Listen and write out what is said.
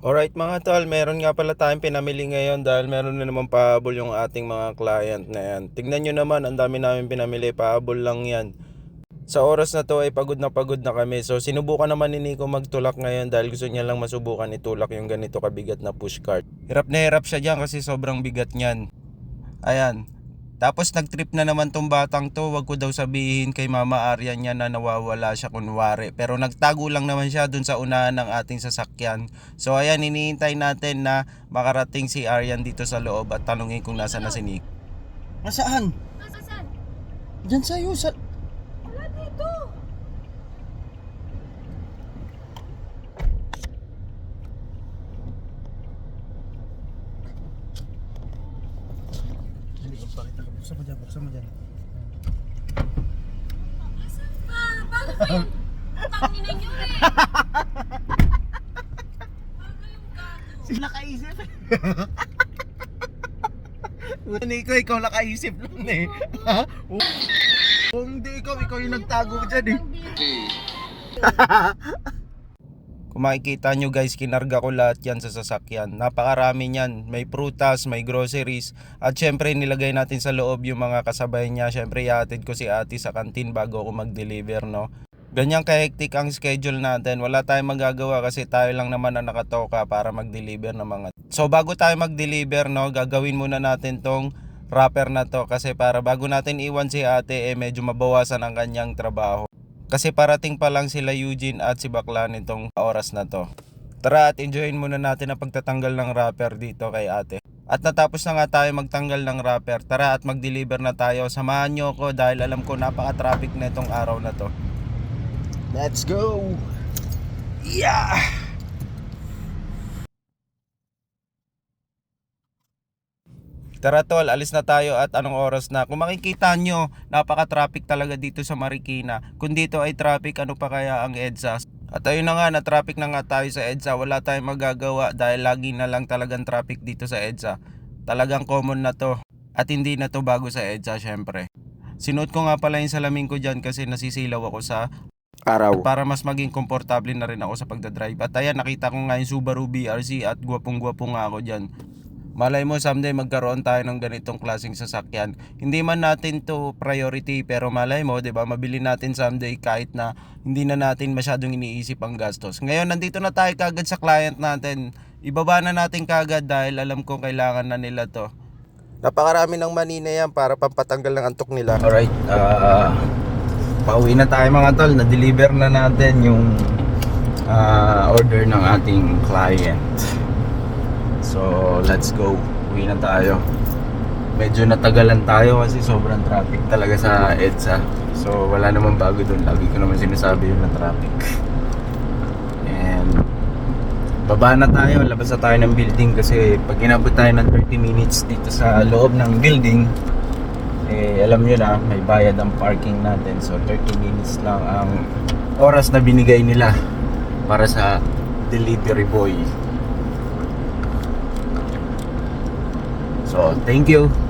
Alright mga tol, meron nga pala tayong pinamili ngayon dahil meron na naman pahabol yung ating mga client na yan. Tignan nyo naman, ang dami namin pinamili, pahabol lang yan. Sa oras na to ay pagod na pagod na kami. So sinubukan naman ni Nico magtulak ngayon dahil gusto niya lang masubukan itulak yung ganito kabigat na pushcart. Hirap na hirap siya dyan kasi sobrang bigat niyan. Ayan. Tapos nagtrip na naman tong batang to, wag ko daw sabihin kay Mama Arya niya na nawawala siya kunwari. Pero nagtago lang naman siya dun sa unahan ng ating sasakyan. So ayan, hinihintay natin na makarating si Aryan dito sa loob at tanungin kung nasa na si Nick. Nasaan? Nasaan? Diyan sa'yo. Sa... Wala dito. Buksan mo dyan, buksan mo dyan. Nasaan pa? Bago pa yung tangina nyo eh. Sila kaisip. Nico, ikaw nakaisip nun eh. Ha? Kung hindi ikaw, ikaw yung nagtago dyan eh. Kung makikita nyo guys, kinarga ko lahat yan sa sasakyan. Napakarami niyan. May prutas, may groceries. At syempre nilagay natin sa loob yung mga kasabay niya. Syempre ihatid ko si ate sa kantin bago ako mag-deliver no. Ganyang kahektik ang schedule natin. Wala tayong magagawa kasi tayo lang naman ang nakatoka para mag-deliver ng mga... So bago tayo mag-deliver no, gagawin muna natin tong wrapper na to kasi para bago natin iwan si ate eh medyo mabawasan ang kanyang trabaho. Kasi parating pa lang sila Eugene at si Bakla nitong oras na to. Tara at enjoyin muna natin ang pagtatanggal ng wrapper dito kay ate. At natapos na nga tayo magtanggal ng wrapper, tara at mag-deliver na tayo. Samahan nyo ko dahil alam ko napaka-traffic na itong araw na to. Let's go! Yeah! Tara tol, alis na tayo at anong oras na. Kung makikita nyo, napaka-traffic talaga dito sa Marikina. Kung dito ay traffic, ano pa kaya ang EDSA? At ayun na nga, na-traffic na nga tayo sa EDSA. Wala tayong magagawa dahil lagi na lang talagang traffic dito sa EDSA. Talagang common na to. At hindi na to bago sa EDSA syempre. Sinuot ko nga pala yung salamin ko dyan kasi nasisilaw ako sa Araw. para mas maging komportable na rin ako sa pagdadrive. At ayan, nakita ko nga yung Subaru BRZ at gwapong-gwapo nga ako dyan. Malay mo someday magkaroon tayo ng ganitong klaseng sasakyan. Hindi man natin to priority pero malay mo, 'di ba? Mabili natin someday kahit na hindi na natin masyadong iniisip ang gastos. Ngayon nandito na tayo kagad sa client natin. Ibaba na natin kagad dahil alam ko kailangan na nila to. Napakarami ng manina yan para pampatanggal ng antok nila. Alright, uh, pauwi na tayo mga tol. Na-deliver na natin yung ah, order ng ating client. So, let's go. Uwi na tayo. Medyo natagalan tayo kasi sobrang traffic talaga sa EDSA. So, wala namang bago doon. Lagi ko naman sinasabi yun na traffic. And, baba na tayo. Labas na tayo ng building kasi pag inabot tayo ng 30 minutes dito sa loob ng building, eh, alam nyo na, may bayad ang parking natin. So, 30 minutes lang ang oras na binigay nila para sa delivery boy. So, thank you.